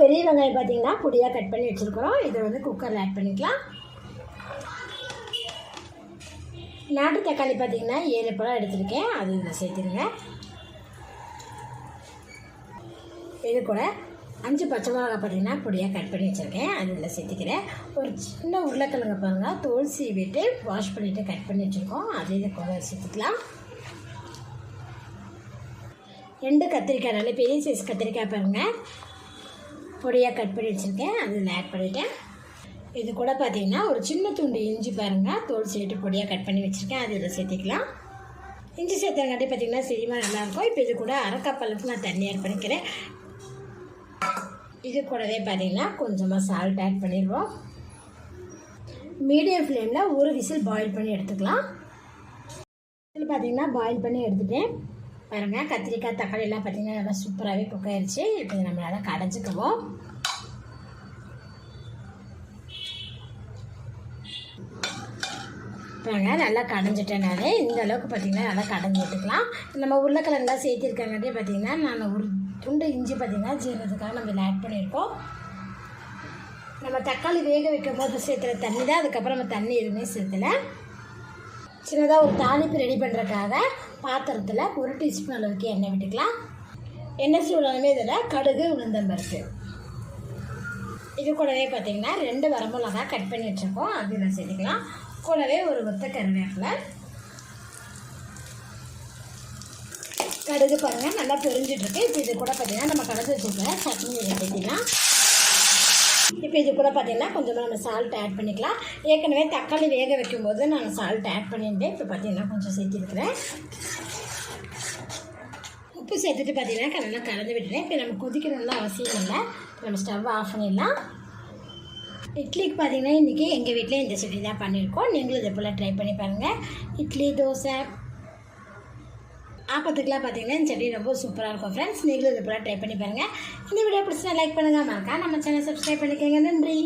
பெரிய வெங்காயம் பார்த்தீங்கன்னா பொடியாக கட் பண்ணி வச்சுருக்குறோம். இதை வந்து குக்கரில் ஆட் பண்ணிக்கலாம். நாட்டு தக்காளி பார்த்தீங்கன்னா ஏழு பழம் எடுத்திருக்கேன். அது இதில் சேர்த்துருங்க. இது கூட அஞ்சு பச்சை மிளகா பார்த்தீங்கன்னா பொடியாக கட் பண்ணி வச்சுருக்கேன். அது இதில் சேர்த்துக்கிறேன். ஒரு சின்ன உருளைக்கிழங்கு பாருங்கள் தோல் சீவிட்டு வாஷ் பண்ணிவிட்டு கட் பண்ணி வச்சுருக்கோம். அது இது கூட சேர்த்துக்கலாம். ரெண்டு கத்திரிக்காய் நல்ல பெரிய சைஸ் கத்திரிக்காய் பாருங்கள் பொடியாக கட் பண்ணி வச்சுருக்கேன். அதில் ஆட் பண்ணிவிட்டேன் இது கூட பார்த்தீங்கன்னா ஒரு சின்ன துண்டு இஞ்சி பாருங்கள் தோல் சேர்த்து பொடியாக கட் பண்ணி வச்சுருக்கேன். அது இதில் சேர்த்துக்கலாம். இஞ்சி சேர்த்தங்காட்டி பார்த்தீங்கன்னா செடிமா நல்லாயிருக்கும் இப்போ இது கூட அரை நான் தண்ணி ஆட் பண்ணிக்கிறேன். இது கூடவே பார்த்தீங்கன்னா கொஞ்சமாக சால்ட் ஆட் பண்ணிடுவோம். மீடியம் ஃப்ளேமில் ஒரு விசில் பாயில் பண்ணி எடுத்துக்கலாம். இதில் பார்த்தீங்கன்னா பாயில் பண்ணி எடுத்துட்டேன். பாருங்கள் கத்திரிக்காய் தக்காளி எல்லாம் பார்த்தீங்கன்னா நல்லா சூப்பராகவே குக் ஆயிடுச்சு இப்போ இதை நம்ம கடைஞ்சிக்குவோம். பாருங்க நல்லா கடைஞ்சிட்டேனாலே நான். இந்த அளவுக்கு பார்த்தீங்கன்னா நல்லா கடைஞ்சி விட்டுக்கலாம் நம்ம உருளைக்கிழங்குலாம் சேர்த்திருக்காங்கட்டே பார்த்தீங்கன்னா நான் ஒரு துண்டு இஞ்சி பார்த்தீங்கன்னா ஜீரணத்துக்காக நம்ம இதில் ஆட் பண்ணியிருக்கோம். நம்ம தக்காளி வேக வைக்கும் போது சேர்த்துற தண்ணி தான் அதுக்கப்புறம் நம்ம தண்ணி எதுவுமே சேர்த்துல சின்னதாக ஒரு தாளிப்பு ரெடி பண்ணுறதுக்காக பாத்திரத்தில் ஒரு டீஸ்பூன் அளவுக்கு எண்ணெய் விட்டுக்கலாம். எண்ணெய் சூடாலுமே இதில் கடுகு உளுந்தம்பருப்பு இது கூடவே பார்த்திங்கன்னா ரெண்டு வரமிளகா கட் பண்ணி வச்சுருக்கோம். அது நான் சேர்த்துக்கலாம். கூடவே ஒரு ஒத்த கருவேப்பிலை. கடுகு பாருங்கள் நல்லா பொரிஞ்சிட்டு இப்போ இது கூட பார்த்தீங்கன்னா நம்ம கடைஞ்சி வச்சுருக்க சட்னி இதை இப்போ இது கூட பார்த்தீங்கன்னா கொஞ்சமாக நம்ம சால்ட் ஆட் பண்ணிக்கலாம். ஏற்கனவே தக்காளி வேக வைக்கும்போது நான் சால்ட் ஆட் பண்ணியிருந்தேன். இப்போ பார்த்தீங்கன்னா கொஞ்சம் சேர்த்திருக்கிறேன். உப்பு சேர்த்துட்டு பார்த்தீங்கன்னா நல்லா கலந்து விட்டுறேன். இப்போ நம்ம கொதிக்கணும்னு அவசியம் இல்லை. நம்ம ஸ்டவ் ஆஃப் பண்ணிடலாம். இட்லிக்கு பார்த்தீங்கன்னா இன்றைக்கி எங்கள் வீட்டில் இந்த செடி தான் பண்ணியிருக்கோம். நீங்களும் இதை போல் ட்ரை பண்ணி பாருங்கள் இட்லி தோசை ஆப்பத்துக்கெலாம் பார்த்தீங்கன்னா இந்த சட்னி ரொம்ப சூப்பராக இருக்கும் ஃப்ரெண்ட்ஸ் நீங்களும் இது போல் ட்ரை பண்ணி பாருங்கள் இந்த வீடியோ பிடிச்சா லைக் பண்ணுங்கள் மறக்கா நம்ம சேனல் சப்ஸ்கிரைப் பண்ணிக்கோங்க. நன்றி.